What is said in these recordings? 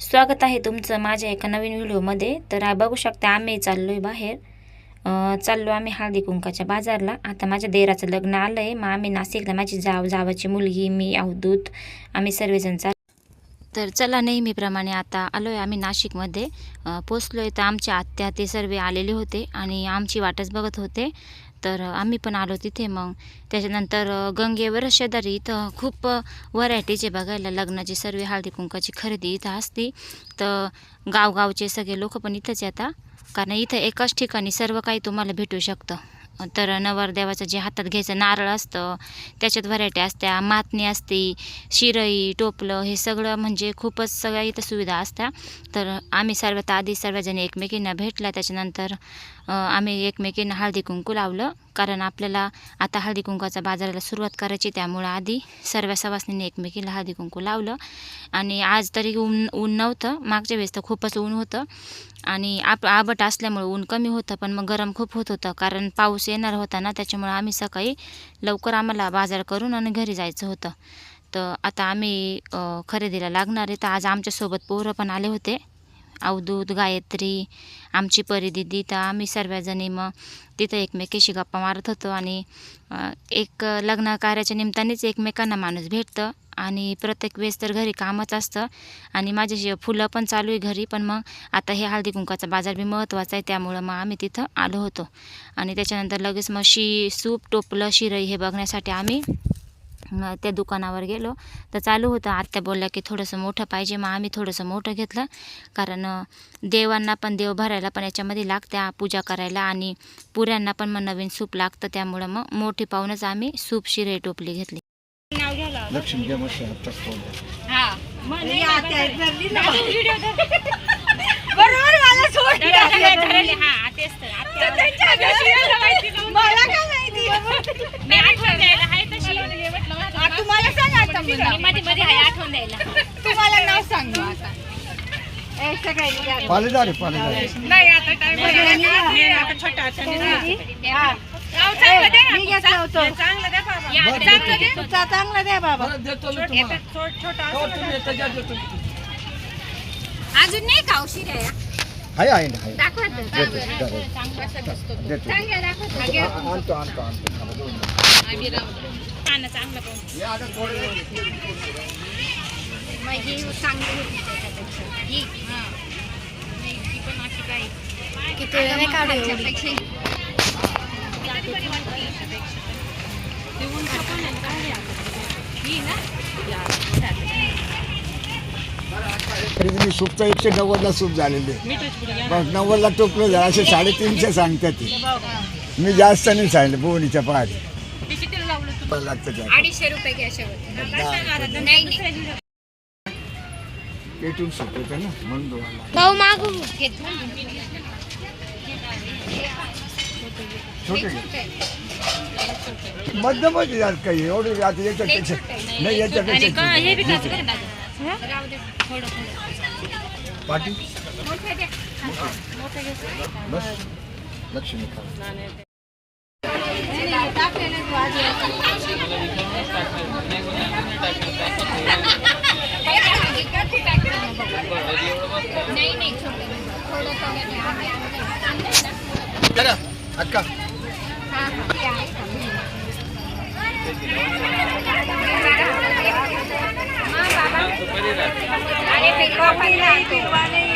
स्वागत आहे तुमचं माझ्या एका नवीन व्हिडिओमध्ये. तर बघू शकता आम्ही चाललो आहे बाहेर चाललो आम्ही हळदी कुंकाच्या बाजारला. आता माझ्या देराचं लग्न आलं आहे मग आम्ही नाशिकला माझी जाव जावाची मुलगी मी अवधूत आम्ही सर्वजण चाल तर चला नेहमीप्रमाणे आता आलो आहे आम्ही नाशिकमध्ये. पोचलो आहे तर आमच्या आत्या ते सर्व आलेले होते आणि आमची वाटच बघत होते. तर आम्ही पण आलो तिथे मग. त्याच्यानंतर गंगेवर शेजारी इथं खूप व्हरायटीचे बघायला. लग्नाची सर्व हळदी कुंकाची खरेदी इथं असते. तर गावगावचे सगळे लोक पण इथंच येतात कारण इथं एकाच ठिकाणी सर्व काही तुम्हाला भेटू शकतं. तर नवरदेवाचं जे हातात घ्यायचं नारळ असतं त्याच्यात व्हरायटी असत्या. मातणी असते शिरई टोपलं हे सगळं म्हणजे खूपच सगळ्या इथं सुविधा असत्या. तर आम्ही सर्वात आधी सर्वजणी एकमेकींना भेटला. त्याच्यानंतर आम्ही एकमेकींना हळदी कुंकू लावलं. कारण आपल्याला आता हळदी कुंकाचा बाजाराला सुरुवात करायची त्यामुळं आधी सर्व सवासनीने एकमेकीला हळदी कुंकू लावलं. आणि आज तरी ऊन ऊन नव्हतं. मागच्या वेळेस तर खूपच ऊन होतं. आणि आप आबट असल्यामुळे ऊन कमी होतं पण मग गरम खूप होत होतं. कारण पाऊस येणार होता ना त्याच्यामुळं आम्ही सकाळी लवकर आम्हाला बाजार करून आणि घरी जायचं होतं. तर आता आम्ही खरेदीला लागणार आहे. तर आज आमच्यासोबत पोरं पण आले होते. अवधूत गायत्री आमची परिदिदी तर आम्ही सर्वजणी मग तिथं एकमेकीशी गप्पा मारत होतो आणि एक लग्न कार्याच्या निमित्तानेच एकमेकांना माणूस भेटतं आणि प्रत्येक वेळेस तर घरी कामच असतं आणि माझे फुलं पण चालू आहे घरी पण मग आता हे हळदी कुंकाचा बाजार बी महत्त्वाचा आहे त्यामुळं मग आम्ही तिथं आलो होतो. आणि त्याच्यानंतर लगेच मग शी सूप टोपलं शिरई हे बघण्यासाठी आम्ही त्या दुकानावर गेलो. तर चालू होतं. आत्या बोलल्या की थोडंसं मोठं पाहिजे. मग आम्ही थोडंसं मोठं घेतलं. कारण देवांना पण देव भरायला पण याच्यामध्ये लागत्या. पूजा करायला आणि पुऱ्यांना पण मग नवीन सूप लागतं. त्यामुळं मग मोठी पाहूनच आम्ही सूप शिरई टोपली घेतली. बरोबर मला काय माहिती आ, तुम्हाला सांग आता तुम्हाला नाव सांग. मग आता ए, सगळ्यांनी घ्या. पालेदार आहे. पालेदार आहे. सगळ्यांनी घ्या. हा. ए, मी घेतलं होतं. तुमचा. चांगला द्या बाबा. अजून नाही का औषध आहे? आहे आहे ना, आहे दाखवा देतो, देतो. देतो. आ- आणतो आणतो आणतो. थांबा, दोन मिनिटं. हे आता थोडं नाही काढू तरी तुम्ही सूपचं एकशे नव्वदला सूप झालेले. बस नव्वदला टोपलं झालं असे साडेतीनशे सांगतात ते. मी जास्त नाही सांगितलं बोनीच्या पहाटे लागतं. अडीचशे रुपये घ्या शेवट नाही नाही. पेटून सूप येतं ना म्हणून तुम्हाला भाऊ मागू छोटे घे. मध्यमच आहे यात काही एवढं आता याच्यापेक्षा नाही याच्यापेक्षा पाटी बस लक्ष्मी खा। नाही नाही छोटे थोडं थोडं घ्या. करा अक्का हा, हा, ते आहे का? हा, बाबा. अरे पिकवा पहिला पिकवा नाही.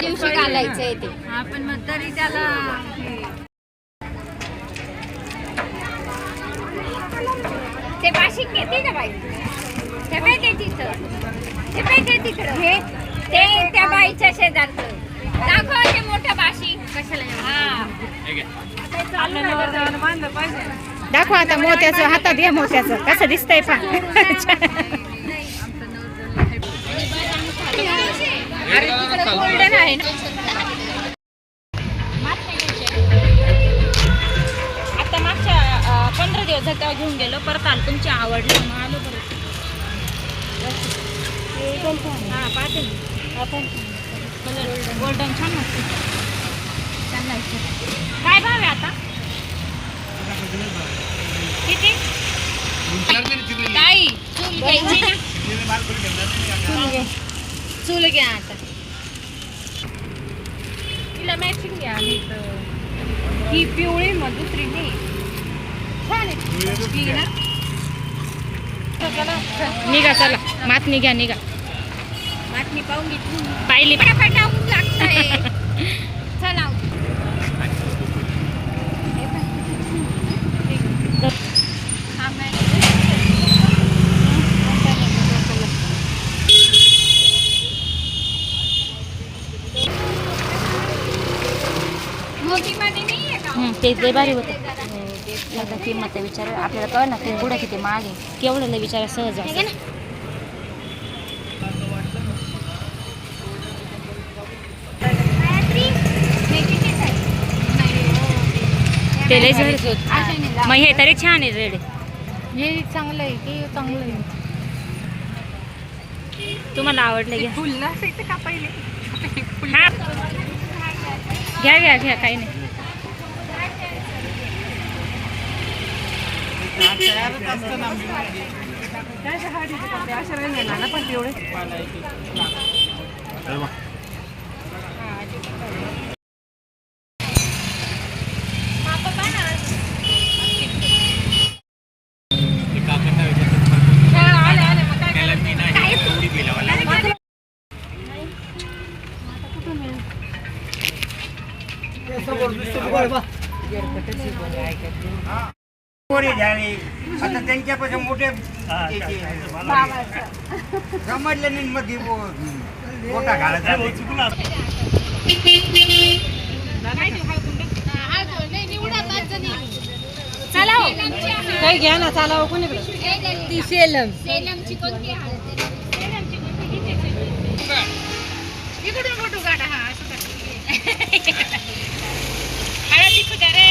दिवशी घालायचंय ते. आपण मग तरी त्याला ते बाशिक घेते का बाई. ते बाई ते तिथं. ते बाई ते तिकडं. हे? ते त्या बाईच्या शेजारचं. दाखव ते मोठं बाशिक कशाला हा. दाखवा आता मोत्याचं हातात घ्या मोत्याचं. कसं दिसतंय पा गोल्डन आहे आता मागच्या पंधरा दिवस झाले तेव्हा घेऊन गेलो. परत आलो. तुमची आवडली मग आलो परत. हा पाहते आपण गोल्डन छान वाटते. छान लागते काय भाव आहे आता किती ताई चूल घ्यायची ना चूल घे चूल घ्या आता तिला मॅचिंग घ्या ही पिवळी मग दुसरी नाही छान आहे ही ना चला निघा चला मात निघा निघा बातमी पाहून घेतली पाहिली फटाफट ऊन लागतंय चला हा, मॅडम. मोठीमध्ये नाही का ते लय भारी होतं. एकदा किंमत विचार. आपल्याला कळ ना ते पुढे किती आहे. केवढं विचार सहज आहे? हो. ते लय लावत. मग हे तरी छान आहे रेड हे चांगलं आहे ते चांगलं आहे. तुम्हाला आवडलं घ्या. फुल का पहिले? हा. घ्या घ्या घ्या काही नाही. पोरी आता त्यांच्यापासून मोठे समजले नाही मध्ये मोठा घालायचा. काही घ्या ना चालावं कोणी ती सेलम. सेलमची कोणती हळद? इकडून फोटो काढा हा असं. हळद इकडे द्या रे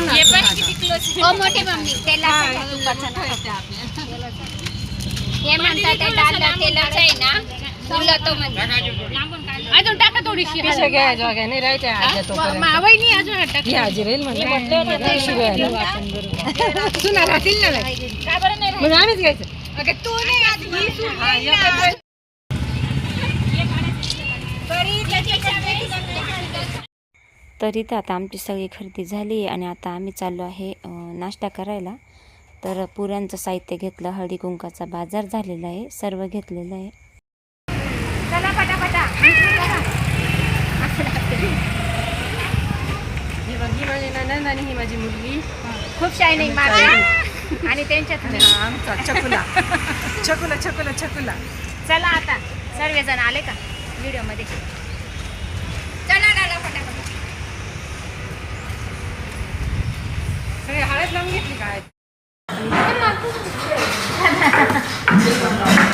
आहे. हो मोठे मम्मी. तेलाचं. हे. म्हणतात ते डालडा तेलाचं आहे ना? तुला तो म्हणतात अजून टाका थोडीशी मावळी अजून टाका सुना राहतील ना का बरं नाही मग आम्हीच घ्यायचं. अगं तू नाही आज ही सून नाही ना. बरी त्याच्या तर इथं आता आमची सगळी खरेदी झाली आहे आणि आता आम्ही चाललो आहे नाश्ता करायला. तर पुऱ्यांचं साहित्य घेतलं हळदी कुंकाचा बाजार झालेला आहे सर्व घेतलेलं आहे. चला पटापटा. ही बघ, ही माझी ननंद आणि ही माझी मुलगी. खूप शायनिंग आणि त्यांच्यात आमचा चकुला. चकुला चकुला चकुला. चला आता. सर्वजण आले का? व्हिडिओमध्ये चला दादा पटापट सगळे हळद लावून घेतली काय?